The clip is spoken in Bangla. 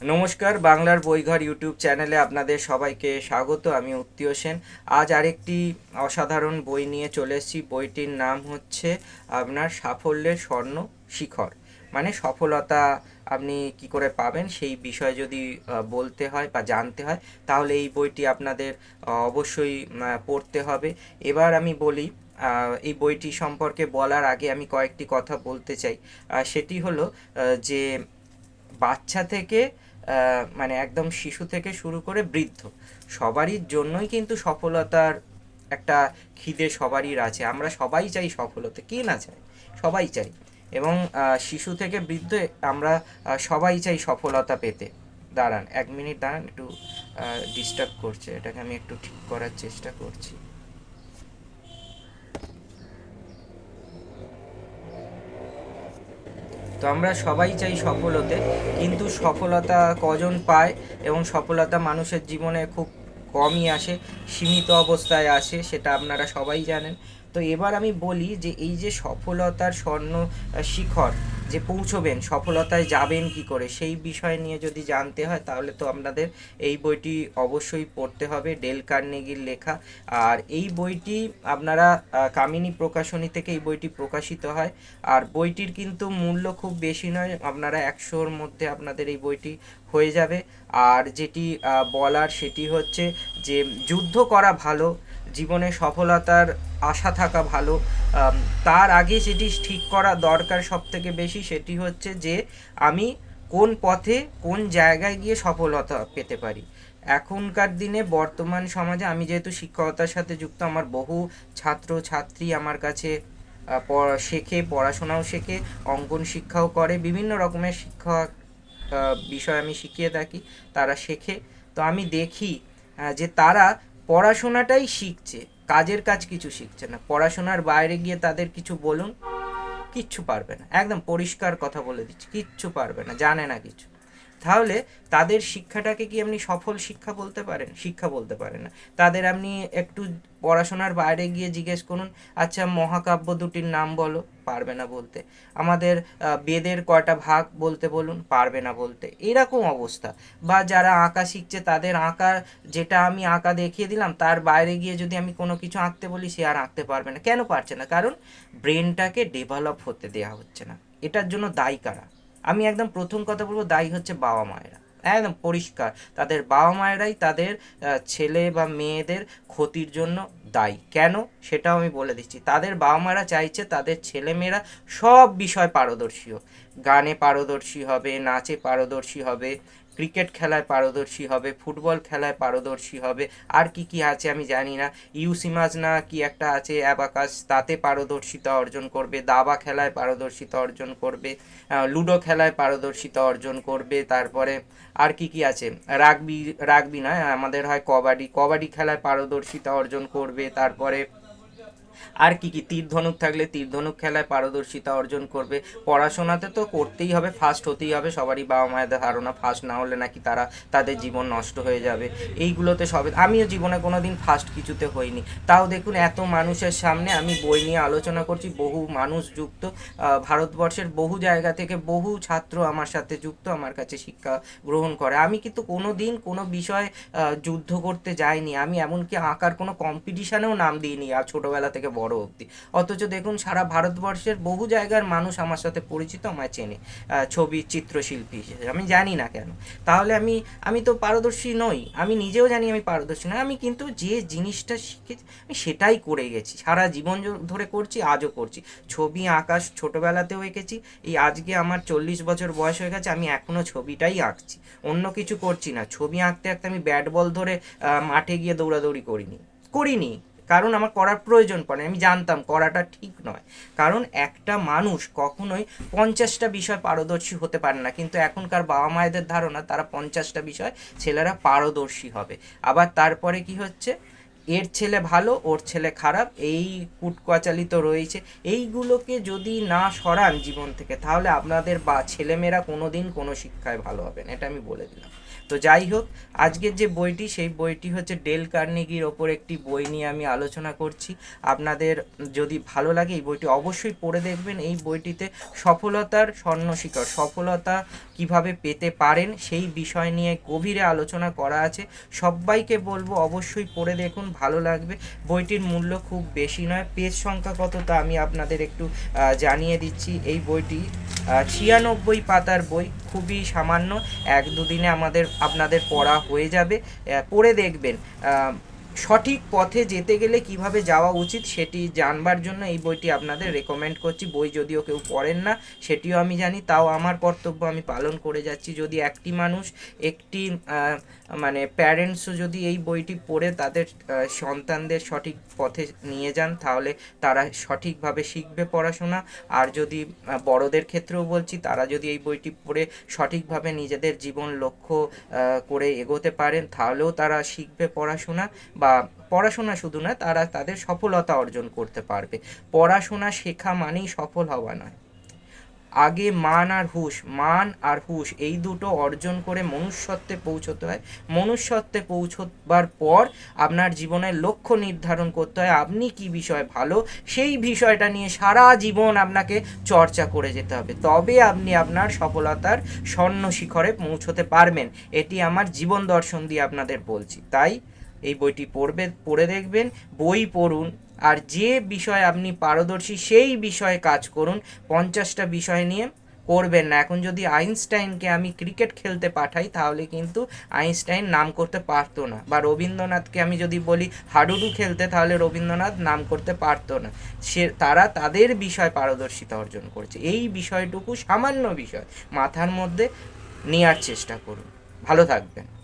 নমস্কার, বাংলার বইঘর ইউটিউব চ্যানেলে আপনাদের সবাইকে স্বাগত। আমি উত্তীয় সেন। আজ আরেকটি অসাধারণ বই নিয়ে চলে এসেছি। বইটির নাম হচ্ছে আপনার সাফল্যের স্বর্ণ শিখর। মানে সফলতা আপনি কি করে পাবেন সেই বিষয়ে যদি বলতে হয় বা জানতে হয়, তাহলে এই বইটি আপনাদের অবশ্যই পড়তে হবে। এবার আমি বলি এই বইটি সম্পর্কে বলার আগে আমি কয়েকটি কথা বলতে চাই। সেটি হলো যে বাচ্চা থেকে মানে একদম শিশু থেকে শুরু করে বৃদ্ধ, সবারই জন্যই কিন্তু সফলতার একটা খিদে সবারই আছে। আমরা সবাই চাই সফলতা, কে না চায়? সবাই চাই। এবং শিশু থেকে বৃদ্ধ আমরা সবাই চাই সফলতা পেতে। দাঁড়ান, এক মিনিট দাঁড়ান, একটু ডিস্টার্ব করছে। এটাকে আমি একটু ঠিক করার চেষ্টা করছি। তো আমরা সবাই চাই সফল হতে কিন্তু সফলতা কজন পায় এবং সফলতা মানুষের জীবনে খুব কমই আসে, সীমিত অবস্থায় আসে, সেটা আপনারা সবাই জানেন। তো এবার আমি বলি যে এই যে সফলতার স্বর্ণ শিখর যে পৌঁছবেন, সফলতায় যাবেন কি করে, সেই বিষয় নিয়ে যদি জানতে হয়, তাহলে তো আপনাদের এই বইটি অবশ্যই পড়তে হবে, ডেল কার্নেগির লেখা। আর এই বইটি আপনারা কামিনী প্রকাশনী থেকে এই বইটি প্রকাশিত হয়। আর বইটির কিন্তু মূল্য খুব বেশি নয়, আপনারা একশোর মধ্যে আপনাদের এই বইটি হয়ে যাবে। আর যেটি বলার সেটি হচ্ছে যে, যুদ্ধ করা ভালো জীবনে সফলতার আশা থাকা ভালো। তার আগে যেটি ঠিক করা দরকার সব থেকে বেশি সেটি হচ্ছে যে, আমি কোন পথে কোন জায়গায় গিয়ে সফলতা পেতে পারি। এখনকার দিনে বর্তমান সমাজে আমি যেহেতু শিক্ষকতার সাথে যুক্ত, আমার বহু ছাত্র, ছাত্রী আমার কাছে শেখে, পড়াশোনাও শেখে, অঙ্কন শিক্ষাও করে, বিভিন্ন রকমের শিক্ষা বিষয় আমি শিখিয়ে থাকি, তারা শেখে। তো আমি দেখি যে তারা পড়াশোনাটাই শিখছে, কাজের কাজ কিছু শিখছে না। পড়াশোনার বাইরে গিয়ে তাদের কিছু বলুন, কিচ্ছু পারবে না। একদম পরিষ্কার কথা বলে দিচ্ছি, কিচ্ছু পারবে না, জানে না কিছু। তাহলে তাদের শিক্ষাটাকে কি আপনি সফল শিক্ষা বলতে পারেন? শিক্ষা বলতে পারেন না। তাদের আপনি একটু পড়াশোনার বাইরে গিয়ে জিজ্ঞেস করুন আচ্ছা মহাকাব্য দুটির নাম বলো। পারবে না বলতে। আমাদের বেদের কয়টা ভাগ বলতে বলুন, পারবে না বলতে। এরকম অবস্থা। বা যারা আঁকা শিখছে, তাদের আঁকা যেটা আমি আঁকা দেখিয়ে দিলাম, তার বাইরে গিয়ে যদি আমি কোনো কিছু আঁকতে বলি, সে আর আঁকতে পারবে না। কেন পারছে না? কারণ ব্রেনটাকে ডেভেলপ হতে দেওয়া হচ্ছে না। এটার জন্য দায়ী কারা? আমি একদম প্রথম কথা বলব, দায়ী হচ্ছে বাবা মায়েরা। একদম পরিষ্কার। তাদের বাবা মায়েরাই তাদের ছেলে বা মেয়েদের ক্ষতির জন্য দায়ী কেন? সেটাও আমি বলে দিচ্ছি। তাদের বাবা মারা চাইছে তাদের ছেলেমেয়েরা সব বিষয় পারদর্শী হোক। গানে পারদর্শী হবে, নাচে পারদর্শী হবে ক্রিকেট খেলায় পারদর্শী হবে, ফুটবল খেলায় পারদর্শী হবে, আর কি কি আছে আমি জানি না। ইউসিমাজ না কি একটা আছে অ্যাবাকাস, তাতে পারদর্শিতা অর্জন করবে, দাবা খেলায় পারদর্শিতা অর্জন করবে লুডো খেলায় পারদর্শিতা অর্জন করবে, তারপরে আর কি কি আছে? রাগবি রাগবি না, আমাদের হয় কবাডি কবাডি খেলায় পারদর্শিতা অর্জন করবে, তারপরে আর কি কি তীর ধনুক থাকলে তীর ধনুক খেলায় পারদর্শিতা অর্জন করবে। পড়াশোনাতে তো করতেই হবে ফার্স্ট হতেই হবে, সবারই বাবা মায়েদের ধারণা ফার্স্ট না হলে নাকি তারা তাদের জীবন নষ্ট হয়ে যাবে। এইগুলোতে সবে, আমিও জীবনে কোনো দিন ফার্স্ট কিছুতে হইনি। তাও দেখুন এত মানুষের সামনে আমি বই নিয়ে আলোচনা করছি, বহু মানুষ যুক্ত ভারতবর্ষের বহু জায়গা থেকে বহু ছাত্র আমার সাথে যুক্ত, আমার কাছে শিক্ষা গ্রহণ করে। আমি কিন্তু কোনো দিন কোনো বিষয়ে যুদ্ধ করতে যাইনি। আমি এমনকি আঁকার কোনো কম্পিটিশনেও নাম দিইনি, আর ছোটোবেলা থেকে বড় অবধি। অথচ দেখুন, সারা ভারতবর্ষের বহু জায়গার মানুষ আমার সাথে পরিচিত, আমায় চেনে। ছবি, চিত্রশিল্পী হিসেবে। আমি জানি না কেন। তাহলে আমি আমি তো পারদর্শী নই। আমি নিজেও জানি আমি পারদর্শী নই। আমি কিন্তু যে জিনিসটা শিখেছি, আমি সেটাই করে গেছি। সারা জীবন ধরে করছি, আজও করছি। ছবি, আঁকা, ছোটোবেলাতেও এঁকেছি। এই আজকে আমার চল্লিশ বছর বয়স হয়ে গেছে, আমি এখনও ছবিটাই আঁকছি। অন্য কিছু করছি না। ছবি আঁকতে আঁকতে আমি ব্যাট বল ধরে মাঠে গিয়ে দৌড়াদৌড়ি করিনি। করিনি। কারণ আমার করার প্রয়োজন পড়ে আমি জানতাম করাটা ঠিক নয়। কারণ একটা মানুষ কখনোই পঞ্চাশটা বিষয় পারদর্শী হতে পারে না। কিন্তু এখনকার বাবা মায়েদের ধারণা, তারা পঞ্চাশটা বিষয় ছেলেরা পারদর্শী হবে। আবার তারপরে কি হচ্ছে? এর ছেলে ভালো, ওর ছেলে খারাপ, এই কুটকাচালি তো রয়েছে। এইগুলোকে যদি না সরান জীবন থেকে, তাহলে আপনাদের বা ছেলেমেয়েরা কোনো দিন কোনো শিক্ষায় ভালো হবে না। এটা আমি বলে দিলাম। তো যাই হোক, আজকের যে বইটি, সেই বইটি হচ্ছে ডেল কার্নেগির ওপর একটি বই নিয়ে আমি আলোচনা করছি। আপনাদের যদি ভালো লাগে এই বইটি অবশ্যই পড়ে দেখবেন। এই বইটিতে সফলতার স্বর্ণশিখর সফলতা কীভাবে পেতে পারেন সেই বিষয় নিয়ে গভীরে আলোচনা করা আছে। সবাইকে বলব অবশ্যই পড়ে দেখুন, ভালো লাগবে। বইটির মূল্য খুব বেশি নয়, পেজ সংখ্যা কত তা আমি আপনাদের একটু জানিয়ে দিচ্ছি। এই বইটি ছিয়ানব্বই পাতার বই, খুবই সামান্য। এক দুদিনে আমাদের আপনাদের পড়া হয়ে যাবে পড়ে দেখবেন। সঠিক পথে যেতে গেলে কীভাবে যাওয়া উচিত সেটি জানবার জন্য এই বইটি আপনাদের রেকমেন্ড করছি। বই যদিও কেউ পড়েন না, সেটিও আমি জানি, তাও আমার কর্তব্য আমি পালন করে যাচ্ছি। যদি একটি মানুষ, একটি মানে প্যারেন্টসও যদি এই বইটি পড়ে, তাদের সন্তানদের সঠিক পথে নিয়ে যান, তাহলে তারা সঠিকভাবে শিখবে পড়াশোনা। আর যদি বড়দের ক্ষেত্রেও বলছি, তারা যদি এই বইটি পড়ে সঠিকভাবে নিজেদের জীবন লক্ষ্য করে এগোতে পারেন, তাহলেও তারা শিখবে পড়াশোনা। বা পড়াশোনা শুধু না তারা তাদের সফলতা অর্জন করতে পারবে। পড়াশোনা শেখা মানেই সফল হওয়া নয়। আগে মান আর হুশ, মান আর হুশ এই দুটো অর্জন করে মনুষ্যত্বে পৌঁছতে হয়। মনুষ্যত্বে পৌঁছবার পর আপনার জীবনের লক্ষ্য নির্ধারণ করতে হয়, আপনি কি বিষয় ভালো? সেই বিষয়টা নিয়ে সারা জীবন আপনাকে চর্চা করে যেতে হবে। তবে আপনি আপনার সফলতার স্বর্ণ শিখরে পৌঁছতে পারবেন। এটি আমার জীবন দর্শন দিয়ে আপনাদের বলছি। তাই এই বইটি পড়বে পড়ে দেখবেন, বই পড়ুন, আর যে বিষয়ে আপনি পারদর্শী সেই বিষয়ে কাজ করুন, পঞ্চাশটা বিষয় নিয়ে করবেন না। এখন যদি আইনস্টাইনকে আমি ক্রিকেট খেলতে পাঠাই, তাহলে কিন্তু আইনস্টাইন নাম করতে পারতো না। বা রবীন্দ্রনাথকে আমি যদি বলি হাডুডু খেলতে, তাহলে রবীন্দ্রনাথ নাম করতে পারতো না। সে, তারা তাদের বিষয় পারদর্শিতা অর্জন করেছে। এই বিষয়টুকু সামান্য বিষয় মাথার মধ্যে নেওয়ার চেষ্টা করুন। ভালো থাকবেন।